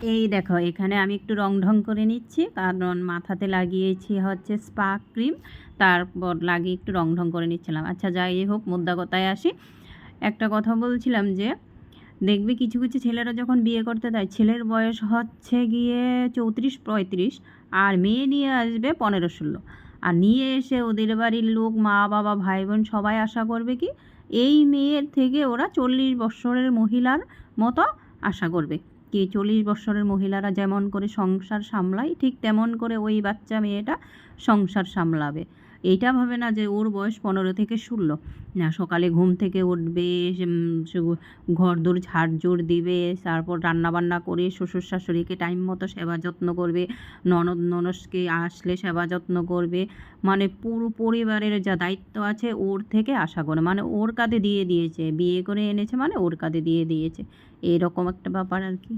এই দেখো, এখানে আমি একটু রং ঢং করে নিচ্ছি, কারণ মাথাতে লাগিয়েছি হচ্ছে স্পা ক্রিম, তারপর লাগিয়ে একটু রং ঢং করে নিচ্ছিলাম। আচ্ছা যাই হোক, মুদ্রা কথায় আসি। একটা কথা বলছিলাম যে, দেখবে কিছু কিছু ছেলেরা যখন বিয়ে করতে দেয়, ছেলের বয়স হচ্ছে গিয়ে চৌত্রিশ, পঁয়ত্রিশ, আর মেয়ে নিয়ে আসবে পনেরো, ষোলো। আর নিয়ে এসে ওদের বাড়ির লোক, মা, বাবা, ভাই, বোন সবাই আশা করবে কি, এই মেয়ের থেকে ওরা চল্লিশ বৎসরের মহিলার মতো আশা করবে। কি চল্লিশ বৎসরের মহিলারা যেমন করে সংসার সামলায়, ঠিক তেমন করে ওই বাচ্চা মেয়েটা সংসার সামলাবে। এইটা ভাবে না যে ওর বয়স পনেরো থেকে ষোলো। না, সকালে ঘুম থেকে উঠবে ঘর দোর ঝাড়ঝুড় দিবে, তারপর রান্নাবান্না করে শ্বশুর শাশুড়িকে টাইম মতো সেবা যত্ন করবে, ননদ ননসকে আসলে সেবা যত্ন করবে। মানে পুরো পরিবারের যা দায়িত্ব আছে ওর থেকে আশা করে মানে ওর কাঁধে দিয়ে দিয়েছে। বিয়ে করে এনেছে মানে ওর কাঁধে দিয়ে দিয়েছে। এরকম একটা ব্যাপার আর কি।